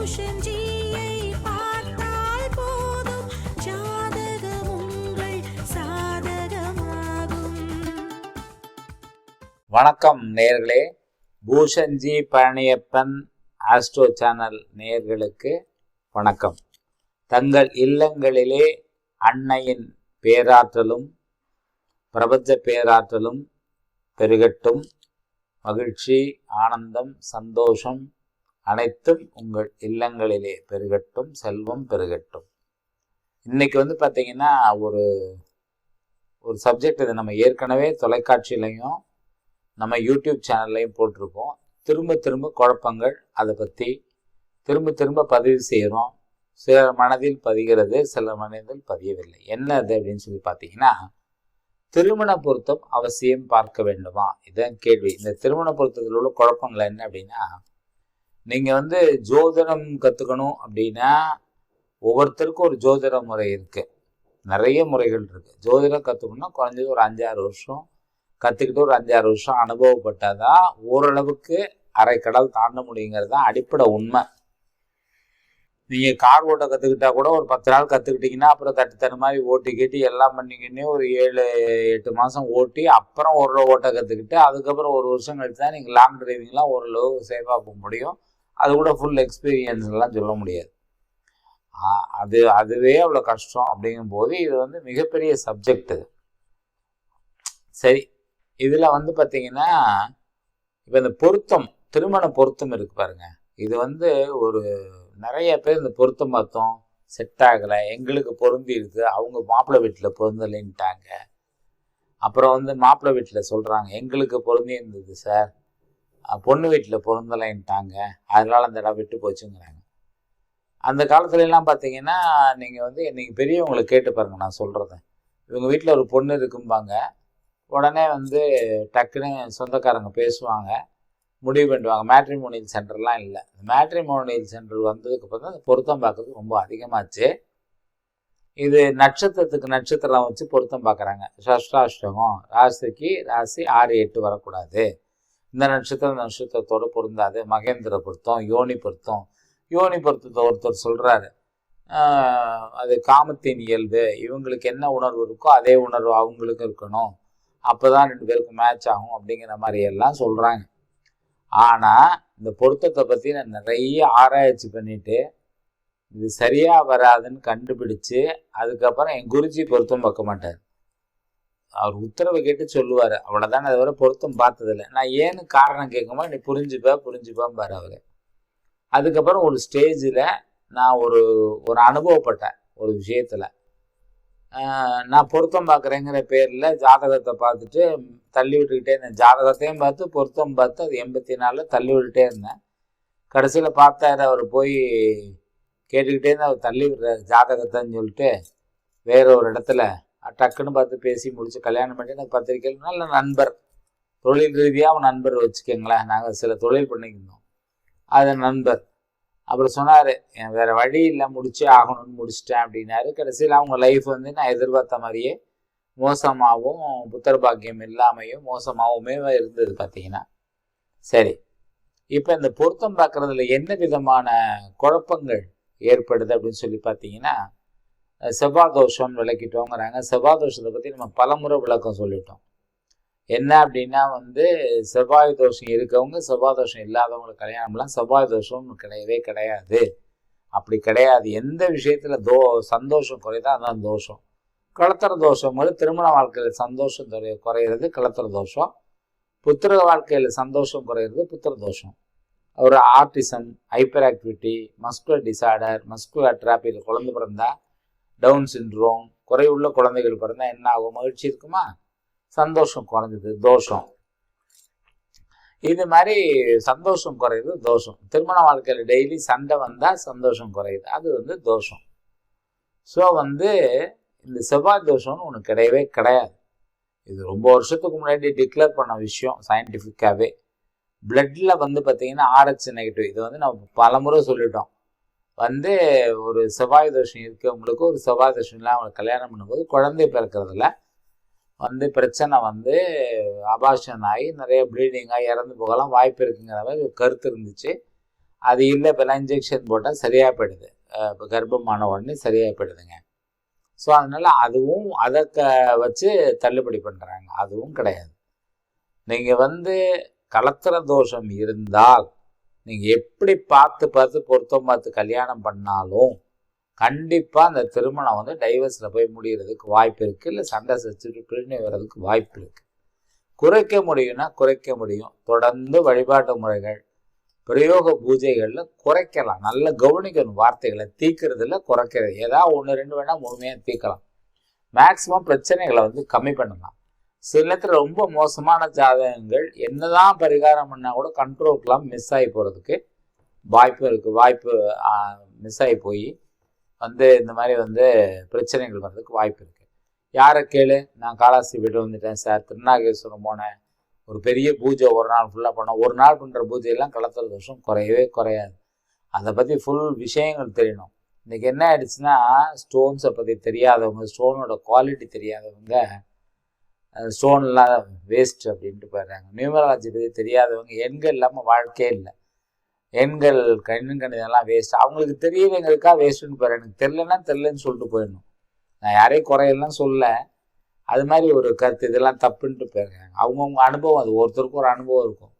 வணக்கம் நேர்களே. பூஷன்ஜி Palaniappan astro channel நேயர்களுக்கு வணக்கம். தங்கள் இல்லங்களிலே அன்னையின் பேராற்றலும் பிரபஞ்ச பேராற்றலும் பெருகட்டும். மகிழ்ச்சி ஆனந்தம் சந்தோஷம் அனைத்தும் உங்கள் இல்லங்களிலே பெருகட்டும் செல்வம் பெருகட்டும். இன்னைக்கு வந்து பார்த்தீங்கன்னா ஒரு ஒரு சப்ஜெக்ட் இது நம்ம ஏற்கனவே தொலைக்காட்சியிலையும் நம்ம யூடியூப் சேனல்லையும் போட்டிருக்கோம். திரும்ப திரும்ப குழப்பங்கள் அதை பற்றி திரும்ப திரும்ப பதிவு செய்கிறோம் சில மனதில் பதிகிறது சில மனதில் பதியவில்லை. என்ன அது அப்படின்னு சொல்லி பார்த்தீங்கன்னா திருமண பொருத்தம் அவசியம் பார்க்க வேண்டுமா? இதுதான் கேள்வி. இந்த திருமண பொருத்தத்தில் உள்ள குழப்பங்கள் என்ன அப்படின்னா நீங்கள் வந்து ஜோதிடம் கற்றுக்கணும் அப்படின்னா ஒவ்வொருத்தருக்கும் ஒரு ஜோதிட முறை இருக்குது நிறைய முறைகள் இருக்குது ஜோதிடம் கற்றுக்கணும்னா குறைஞ்சது ஒரு அஞ்சாறு வருஷம் கற்றுக்கிட்டு ஒரு அஞ்சாறு வருஷம் அனுபவப்பட்டால் தான் ஓரளவுக்கு அரை கடல் தாண்ட முடியுங்கிறது தான் அடிப்படை உண்மை. நீங்கள் கார் ஓட்ட கற்றுக்கிட்டா கூட ஒரு பத்து நாள் கற்றுக்கிட்டிங்கன்னா அப்புறம் தட்டு தட்டு மாதிரி ஓட்டி கேட்டி எல்லாம் பண்ணிக்கின்னே ஒரு ஏழு எட்டு மாதம் ஓட்டி அப்புறம் ஓரளவு ஓட்ட கற்றுக்கிட்டு அதுக்கப்புறம் ஒரு வருஷம் கழித்து தான் நீங்கள் லாங் டிரைவிங்லாம் ஓரளவு சேஃபாக போக முடியும். அது கூட ஃபுல் எக்ஸ்பீரியன்ஸ்லாம் சொல்ல முடியாது. அது அதுவே அவ்வளோ கஷ்டம் அப்படிங்கும்போது இது வந்து மிகப்பெரிய சப்ஜெக்ட் சரி இதில் வந்து பார்த்தீங்கன்னா இப்போ இந்த பொருத்தம் திருமண பொருத்தம் இருக்கு பாருங்க. இது வந்து ஒரு நிறைய பேர் இந்த பொருத்தம் மொத்தம் செட் ஆகலை. எங்களுக்கு பொருந்தி இருக்குது அவங்க மாப்பிள்ளை வீட்டில் பொருந்தலைன்ட்டாங்க. அப்புறம் வந்து மாப்பிள்ளை வீட்டில் சொல்கிறாங்க எங்களுக்கு பொருந்தி இருந்தது சார். பொண்ணு வீட்டில் பொருந்தலைன்ட்டாங்க. அதனால் அந்த இடம் விட்டு போச்சுங்கிறாங்க. அந்த காலத்துலலாம் பார்த்தீங்கன்னா நீங்கள் வந்து நீங்கள் பெரியவங்களை கேட்டு பாருங்க நான் சொல்கிறத இவங்க வீட்டில் ஒரு பொண்ணு இருக்கும்பாங்க. உடனே வந்து டக்குன்னு சொந்தக்காரங்க பேசுவாங்க. முடிவு பண்ணுவாங்க மேட்ரிமோனியல் சென்டர்லாம் இல்லை. மேட்ரிமோனியல் சென்டர் வந்ததுக்கு அப்புறம் தான் பொருத்தம் பார்க்கறதுக்கு ரொம்ப அதிகமாச்சு. இது நட்சத்திரத்துக்கு நட்சத்திரம் வச்சு பொருத்தம் பார்க்குறாங்க. சஷ்டாஷ்டகம் ராசிக்கு ராசி ஆறு எட்டு வரக்கூடாது. இந்த நட்சத்திரம் நட்சத்திரத்தோடு நட்சத்திரத்தோட பொருந்தாது. மகேந்திர பொருத்தம் யோனி பொருத்தம். யோனி பொருத்தத்தை ஒருத்தர் சொல்கிறாரு அது காமத்தின் இயல்பு. இவங்களுக்கு என்ன உணர்வு இருக்கோ அதே உணர்வு அவங்களுக்கு இருக்கணும். அப்போ தான் ரெண்டு பேருக்கும் மேட்ச் ஆகும் அப்படிங்கிற மாதிரி எல்லாம் சொல்கிறாங்க ஆனால் இந்த பொருத்தத்தை பற்றி நான் நிறைய ஆராய்ச்சி பண்ணிவிட்டு இது சரியாக வராதுன்னு கண்டுபிடிச்சு அதுக்கப்புறம் என் குருஜி பொருத்தம் பார்க்க மாட்டார். அவர் உத்தரவை கேட்டு சொல்லுவார். அவ்வளோதான் அது வரை பொருத்தம் பார்த்ததில்ல. நான் ஏன்னு காரணம் கேட்குமோ நீ புரிஞ்சுப்பா புரிஞ்சுப்பாம்பார் அவர். அதுக்கப்புறம் ஒரு ஸ்டேஜில் நான் ஒரு ஒரு அனுபவப்பட்டேன் ஒரு விஷயத்தில். நான் பொருத்தம் பார்க்குறேங்கிற பேரில் ஜாதகத்தை பார்த்துட்டு தள்ளி விட்டுக்கிட்டே இருந்தேன். ஜாதகத்தையும் பார்த்து பொருத்தம் பார்த்து அது எண்பத்தி நாலில் தள்ளி விட்டுட்டே இருந்தேன். கடைசியில் பார்த்தாரு அவர் போய் கேட்டுக்கிட்டே இருந்து அவர் தள்ளி விடுறாரு. ஜாதகத்தைன்னு சொல்லிட்டு வேற ஒரு இடத்துல டக்குன்னு பார்த்து பேசி முடிச்சு கல்யாணம் பண்ணி எனக்கு பத்திரிக்கையில் நல்ல நண்பர் தொழில் ரீதியாக அவன் நண்பர் வச்சுக்கோங்களேன். நாங்கள் சில தொழில் பண்ணியிருந்தோம் அது நண்பர். அப்புறம் சொன்னார் வேறு வழி இல்லை முடிச்சே ஆகணும்னு முடிச்சிட்டேன் அப்படின்னாரு. கடைசியில் அவங்க லைஃப் வந்து நான் எதிர்பார்த்த மாதிரியே மோசமாகவும் புத்தர் பாக்கியம் இல்லாமையும் மோசமாகவுமே இருந்தது பார்த்தீங்கன்னா சரி இப்போ இந்த பொருத்தம் பார்க்குறதுல என்ன விதமான குழப்பங்கள் ஏற்படுது அப்படின்னு சொல்லி பார்த்தீங்கன்னா செவ்வாய் தோஷம் விளக்கிட்டோங்கிறாங்க. செவ்வாய் தோஷத்தை பற்றி நம்ம பலமுறை விளக்கம் சொல்லிட்டோம். என்ன அப்படின்னா வந்து செவ்வாய் தோஷம் இருக்கவங்க செவ்வாய் தோஷம் இல்லாதவங்களுக்கு கல்யாணம்லாம் செவ்வாய் தோஷம் கிடையவே கிடையாது. அப்படி கிடையாது. எந்த விஷயத்தில் தோ சந்தோஷம் குறையுதோ அதான் தோஷம். கலத்தர போது திருமண வாழ்க்கையில் சந்தோஷம் குறையிறது கலத்தர தோஷம். புத்திர வாழ்க்கையில் சந்தோஷம் குறையிறது புத்திர தோஷம். ஒரு autism hyper activity muscular disorder muscular அட்ராப்பியில் குழந்தை பிறந்தா டவுன் சிண்ட்ரோம் குறைவுள்ள குழந்தைகள் பிறந்தா என்ன ஆகும்? மகிழ்ச்சி இருக்குமா? சந்தோஷம் குறைஞ்சது தோஷம். இது மாதிரி சந்தோஷம் குறையுது தோஷம். திருமண வாழ்க்கையில் டெய்லி சண்டை வந்தால் சந்தோஷம் குறையுது. அது வந்து தோஷம். ஸோ வந்து இந்த செவ்வாய் தோஷம்னு ஒன்று கிடையவே கிடையாது. இது ரொம்ப வருஷத்துக்கு முன்னாடி டிக்ளேர் பண்ண விஷயம் சயின்டிஃபிக்காகவே பிளட்டில் வந்து பார்த்திங்கன்னா ஆர்ஹெச் நெகட்டிவ் இது வந்து நம்ம பலமுறை சொல்லிட்டோம். வந்து ஒரு செவ்வாய் தோஷம் இருக்கவங்களுக்கு ஒரு செவ்வாய் தோஷம் இல்லாமல் கல்யாணம் பண்ணும்போது குழந்தை பிறக்கிறதுல வந்து பிரச்சனை வந்து அபாஷன் ஆகி நிறைய ப்ளீடிங் ஆகி இறந்து போகலாம் வாய்ப்பு இருக்குங்கிற மாதிரி கருத்து இருந்துச்சு. அது இல்லை இப்போலாம் இன்ஜெக்ஷன் போட்டால் சரியாக போயிடுது இப்போ கர்ப்பமான உடனே சரியாக போயிடுதுங்க ஸோ அதனால் அதுவும் அதை க வச்சு தள்ளுபடி பண்ணுறாங்க அதுவும் கிடையாது. நீங்கள் வந்து கலத்திர தோஷம் இருந்தால் நீங்கள் எப்படி பார்த்து பார்த்து பொருத்தம் பார்த்து கல்யாணம் பண்ணாலும் கண்டிப்பாக அந்த திருமணம் வந்து டைவர்ஸில் போய் முடிகிறதுக்கு வாய்ப்பு இருக்குது இல்லை சண்டை சச்சுட்டு பிரிஞ்சு வர்றதுக்கு வாய்ப்பு இருக்குது குறைக்க முடியும்னா குறைக்க முடியும். தொடர்ந்து வழிபாட்டு முறைகள் பிரயோக பூஜைகளில் குறைக்கலாம். நல்லா கவனிக்கணும். வார்த்தைகளை தீக்கிறதுல குறைக்கிறது. ஏதாவது ஒன்று ரெண்டு வேணால் முழுமையாக தீர்க்கலாம். மேக்சிமம் பிரச்சனைகளை வந்து கம்மி பண்ணலாம். சில நேரத்தில் ரொம்ப மோசமான ஜாதகங்கள் என்னதான் பரிகாரம் பண்ணால் கூட கண்ட்ரோலுக்கெலாம் மிஸ் ஆகி போகிறதுக்கு வாய்ப்பு இருக்குது வாய்ப்பு மிஸ் ஆகி போய் வந்து இந்த மாதிரி வந்து பிரச்சனைகள் வர்றதுக்கு வாய்ப்பு இருக்குது யாரை கேளு? நான் காலாஸ்தி போயிட்டு வந்துட்டேன் சார். திருநாகேஸ்வரம் போனேன். ஒரு பெரிய பூஜை ஒரு நாள் ஃபுல்லாக பண்ணோம். ஒரு நாள் பண்ணுற பூஜையெல்லாம் கலத்தல் தோஷம் குறையவே குறையாது. அதை பற்றி ஃபுல் விஷயங்கள் தெரியணும். இன்றைக்கி என்ன ஆயிடுச்சுன்னா ஸ்டோன்ஸை பற்றி தெரியாதவங்க ஸ்டோனோட குவாலிட்டி தெரியாதவங்க ஸ்டோன்லாம் வேஸ்ட் அப்படின்ட்டு போயிடுறாங்க. நியூமராலஜி பற்றி தெரியாதவங்க எண்கள் இல்லாமல் வாழ்க்கையே இல்லை. எண்கள் கண்ணு கணிதெல்லாம் வேஸ்ட் அவங்களுக்கு தெரியலைங்களுக்கா வேஸ்ட்டுன்னு பேர். எனக்கு தெரிலன்னா தெரிலன்னு சொல்லிட்டு போயிடணும். நான் யாரையும் குறையெல்லாம் சொல்ல அது மாதிரி ஒரு கருத்து. இதெல்லாம் தப்புன்ட்டு போயிருக்காங்க. அவங்கவுங்க அனுபவம் அது. ஒருத்தருக்கும் ஒரு அனுபவம் இருக்கும்.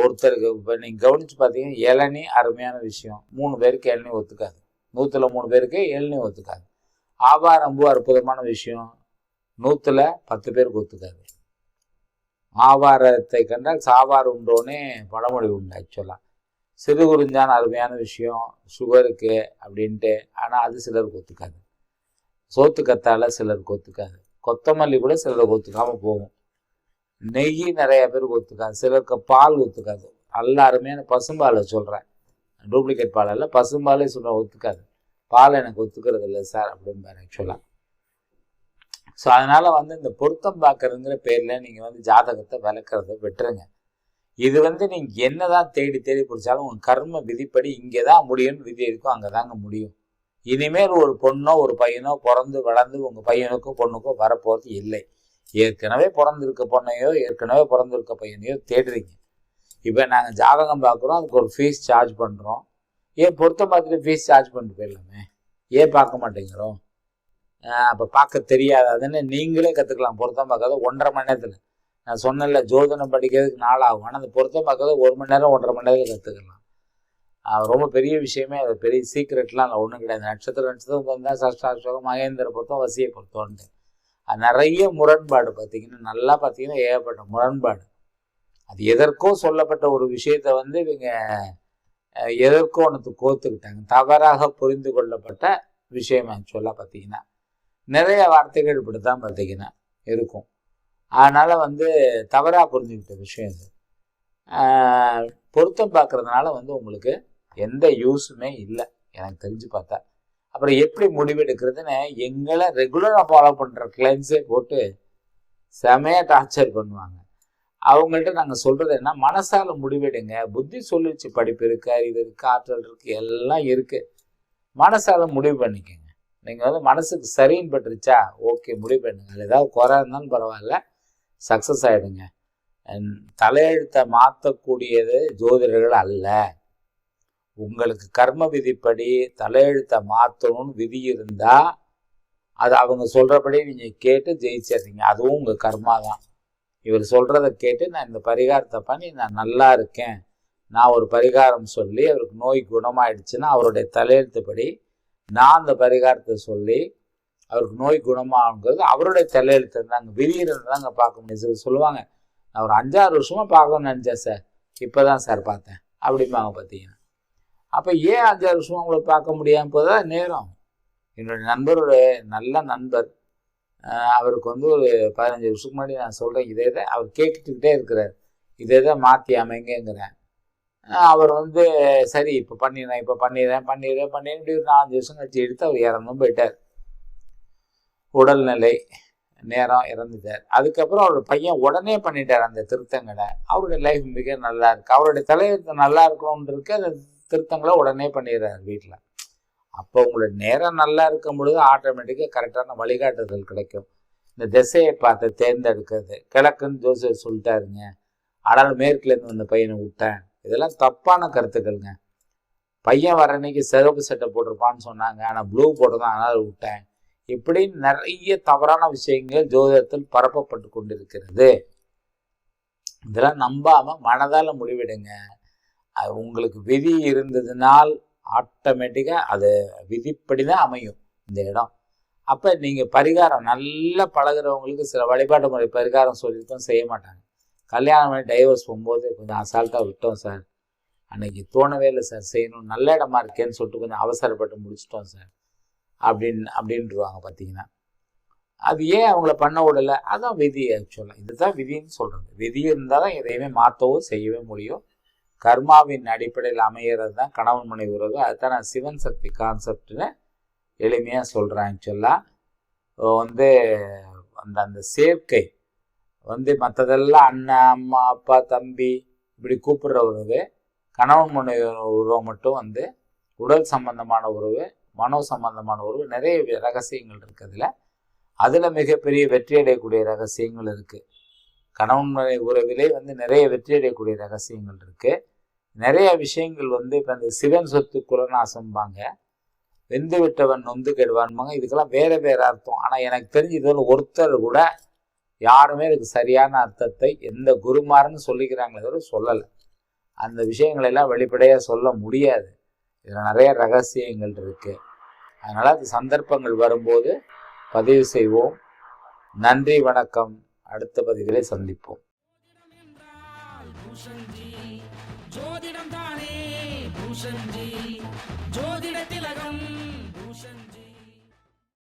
ஒருத்தருக்கு இப்போ நீங்கள் கவனித்து பார்த்தீங்கன்னா இளநி அருமையான விஷயம். மூணு பேருக்கு இளநி ஒத்துக்காது. நூற்றில் மூணு பேருக்கு இளநி ஒத்துக்காது. ஆவாரம்பூ அற்புதமான விஷயம். நூற்றுல பத்து பேருக்கு ஒத்துக்காது. ஆவாரத்தை கண்டால் சாவார் உண்டோன்னே பழமொழி உண்டு ஆக்சுவலாக சிறு குறிஞ்சான் அருமையான விஷயம் சுகருக்கு அப்படின்ட்டு. ஆனால் அது சிலருக்கு ஒத்துக்காது. சோத்து கத்தால சிலருக்கு ஒத்துக்காது. கொத்தமல்லி கூட சிலருக்கு ஒத்துக்காம போகும். நெய் நிறைய பேருக்கு ஒத்துக்காது. சிலருக்கு பால் ஒத்துக்காது. நல்ல அருமையான பசும்பாலை சொல்கிறேன் டூப்ளிகேட் பால் இல்லை பசும்பாலே சொல்கிறேன் ஒத்துக்காது. பால் எனக்கு ஒத்துக்கிறது இல்லை சார் அப்படிம்பாரு ஆக்சுவலாக ஸோ அதனால் வந்து இந்த பொருத்தம் பார்க்கறதுங்கிற பேரில் நீங்கள் வந்து ஜாதகத்தை விளக்குறத விட்டுருங்க. இது வந்து நீங்கள் என்னதான் தேடி தேடி பிடிச்சாலும் உங்கள் கர்ம விதிப்படி இங்கே தான் முடியும்னு விதி இருக்கும் அங்கே தாங்க முடியும். இனிமேல் ஒரு பொண்ணோ ஒரு பையனோ பிறந்து வளர்ந்து உங்கள் பையனுக்கோ பொண்ணுக்கோ வரப்போகிறது இல்லை. ஏற்கனவே பிறந்திருக்க பொண்ணையோ ஏற்கனவே பிறந்திருக்க பையனையோ தேடுறீங்க. இப்போ நாங்கள் ஜாதகம் பார்க்குறோம் அதுக்கு ஒரு ஃபீஸ் சார்ஜ் பண்ணுறோம் ஏன் பொருத்த பார்த்துட்டு ஃபீஸ் சார்ஜ் பண்ணிட்டு போயிடலாமே? ஏன் பார்க்க மாட்டேங்கிறோம்? அப்போ பார்க்க தெரியாது அதுன்னு நீங்களே கற்றுக்கலாம் பொருத்தம் பார்க்காத ஒன்றரை மணி நேரத்தில். நான் சொன்னேன்ல ஜோதனம் படிக்கிறதுக்கு நாள் ஆகும் ஆனால் அந்த பொருத்தம் பார்க்கறது ஒரு மணி நேரம் ஒன்றரை மணி நேரத்தில் கற்றுக்கலாம் ரொம்ப பெரிய விஷயமே அது. பெரிய சீக்ரெட்லாம் அதில் ஒன்றும் கிடையாது. நட்சத்திர நட்சத்திரம் பார்த்தா சஷ்டாசோகம் மகேந்திர பொருத்தம் வசிய பொருத்தம்ன்ட்டு. அது நிறைய முரண்பாடு பார்த்தீங்கன்னா நல்லா பார்த்தீங்கன்னா ஏகப்பட்ட முரண்பாடு. அது எதற்கோ சொல்லப்பட்ட ஒரு விஷயத்த வந்து இவங்க எதற்கோ ஒன்று கோத்துக்கிட்டாங்க. தவறாக புரிந்து கொள்ளப்பட்ட விஷயம் ஆக்சுவலாக பார்த்தீங்கன்னா. நிறைய வார்த்தைகள் இப்படி தான் பார்த்தீங்கன்னா இருக்கும். அதனால் வந்து தவறாக புரிஞ்சுக்கிட்ட விஷயம் இது. பொருத்தம் பார்க்குறதுனால வந்து உங்களுக்கு எந்த யூஸுமே இல்லை எனக்கு தெரிஞ்சு பார்த்தா. அப்புறம் எப்படி முடிவெடுக்கிறதுன்னு எங்களை ரெகுலராக ஃபாலோ பண்ணுற கிளைண்ட்ஸே போட்டு செமையாக டார்ச்சர் பண்ணுவாங்க. அவங்கள்ட்ட நாங்கள் சொல்கிறது என்ன மனசால் முடிவெடுங்க புத்தி சொல்லிச்சு படிப்பு இருக்கு இது இருக்குது ஆற்றல் இருக்குது எல்லாம் இருக்குது மனசால் முடிவு பண்ணிக்கோங்க. நீங்கள் வந்து மனசுக்கு சரின்னு பட்டுருச்சா ஓகே முடிவு பண்ணுங்க. ஏதாவது குறை இருந்தாலும் பரவாயில்ல. சக்ஸஸ் ஆகிடுங்க தலையெழுத்தை மாற்றக்கூடியது ஜோதிடர்கள் அல்ல. உங்களுக்கு கர்ம விதிப்படி தலையெழுத்தை மாற்றணும்னு விதி இருந்தால் அது அவங்க சொல்கிறபடி நீங்கள் கேட்டு ஜெயிச்சிடுறீங்க. அதுவும் உங்கள் கர்மா தான். இவர் சொல்கிறத கேட்டு நான் இந்த பரிகாரத்தை பண்ணி நான் நல்லா இருக்கேன். நான் ஒரு பரிகாரம் சொல்லி அவருக்கு நோய் குணமாயிடுச்சுன்னா அவருடைய தலையெழுத்துப்படி நான் அந்த பரிகாரத்தை சொல்லி அவருக்கு நோய் குணமாகுங்கிறது அவருடைய தலையெழுத்து தாங்க விதியிருந்து தாங்க பார்க்க முடியும். சிலர் சொல்லுவாங்க நான் ஒரு அஞ்சாறு வருஷமாக பார்க்கணும்னு நினச்சேன் சார். இப்போ தான் சார் பார்த்தேன். அப்படிம்பாங்க பார்த்தீங்கன்னா. அப்போ ஏன் அஞ்சாறு வருஷமாக உங்களை பார்க்க முடியாமல் போதான் நேரம்? என்னுடைய நண்பரோட நல்ல நண்பர் அவருக்கு வந்து ஒரு பதினஞ்சு வருஷத்துக்கு முன்னாடி நான் சொல்கிறேன் இதே தான் அவர் கேட்டுக்கிட்டே இருக்கிறார். இதே தான் மாற்றி அமைங்கங்கிறேன். அவர் வந்து சரி இப்போ பண்ணிடுறேன் இப்போ பண்ணிடுறேன் பண்ணிடுறேன் பண்ணிடுறேன். இப்படி ஒரு நாலஞ்சு வருஷம் கழிச்சு எடுத்து அவர் இறந்தும் போயிட்டார். உடல்நிலை நேரம் இறந்துட்டார் அதுக்கப்புறம் அவரோட பையன் உடனே பண்ணிட்டார் அந்த திருத்தங்களை. அவருடைய லைஃப் மிக நல்லா இருக்கு. அவருடைய தலையெழுத்து நல்லா இருக்கணும்ன்றதுக்கு அந்த திருத்தங்களை உடனே பண்ணிடுறாரு வீட்டில் அப்போ உங்களோட நேரம் நல்லா இருக்கும் பொழுது ஆட்டோமேட்டிக்காக கரெக்டான வழிகாட்டுதல் கிடைக்கும். இந்த திசையை பார்த்து தேர்ந்தெடுக்கிறது. கிழக்குன்னு ஜோசியர் சொல்லிட்டாருங்க. ஆனால் மேற்குலேருந்து வந்த பையனை விட்டேன். இதெல்லாம் தப்பான கருத்துக்கள்ங்க. பையன் வர அன்னைக்கு சிறப்பு சட்டை போட்டிருப்பான்னு சொன்னாங்க. ஆனால் ப்ளூ போட்டுதான் அதனால் விட்டேன். இப்படி நிறைய தவறான விஷயங்கள் ஜோதிடத்தில் பரப்பப்பட்டு கொண்டிருக்கிறது. இதெல்லாம் நம்பாம மனதால் முடிவெடுங்க. அது உங்களுக்கு விதி இருந்ததுனால் ஆட்டோமேட்டிக்காக அது விதிப்படி தான் அமையும் இந்த இடம். அப்போ நீங்கள் பரிகாரம் நல்லா பழகுறவங்களுக்கு சில வழிபாட்டு முறை பரிகாரம் சொல்லியிருக்கோம் செய்ய மாட்டாங்க. கல்யாணம் பண்ணி டைவர்ஸ் போகும்போது கொஞ்சம் அசால்ட்டாக விட்டோம் சார். அன்னைக்கு தோணவே இல்லை சார் செய்யணும். நல்ல இடமா இருக்கேன்னு சொல்லிட்டு கொஞ்சம் அவசரப்பட்டு முடிச்சிட்டோம் சார். அப்படின்னு அப்படின்ட்டுருவாங்க பார்த்தீங்கன்னா அது ஏன் அவங்கள பண்ண விடலை? அதான் விதி ஆக்சுவலாக இதுதான் விதின்னு சொல்கிறது விதி இருந்தால் தான் எதையுமே மாற்றவோ செய்யவே முடியும். கர்மாவின் அடிப்படையில் அமையிறது தான் கணவன் மனைவி உறவு. அதுதான் நான் சிவன் சக்தி கான்செப்ட்னு எளிமையாக சொல்கிறேன் ஆக்சுவலாக வந்து அந்த அந்த சேர்க்கை. வந்து மற்றதெல்லாம் அண்ணன் அம்மா அப்பா தம்பி இப்படி கூப்பிடுற உறவு. கணவன் மனைவி உறவு மட்டும் வந்து உடல் சம்பந்தமான உறவு. மனோ சம்பந்தமான உறவு நிறைய ரகசியங்கள் இருக்குதுல அதில். மிகப்பெரிய வெற்றி அடையக்கூடிய ரகசியங்கள் இருக்குது கணவன் உறவிலே வந்து நிறைய வெற்றி அடையக்கூடிய ரகசியங்கள் இருக்குது நிறைய விஷயங்கள் வந்து இப்போ இந்த சிவன் சொத்து குலநாசம்பாங்க. வெந்து விட்டவன் நொந்து கெடுவான்பாங்க. இதுக்கெல்லாம் வேறு வேறு அர்த்தம். ஆனால் எனக்கு தெரிஞ்சு இதில் ஒருத்தர் கூட யாருமே இதுக்கு சரியான அர்த்தத்தை எந்த குருமாருன்னு சொல்லிக்கிறாங்களே தவிர சொல்லலை. அந்த விஷயங்களை எல்லாம் வெளிப்படையாக சொல்ல முடியாது. இதில் நிறைய ரகசியங்கள் இருக்குது அதனால் அது சந்தர்ப்பங்கள் வரும்போது பதிவு செய்வோம். நன்றி வணக்கம். அடுத்த பதிவுகளை சந்திப்போம். ஜோதிடம் தானே பூஷன்ஜி. ஜோதிடத்தில்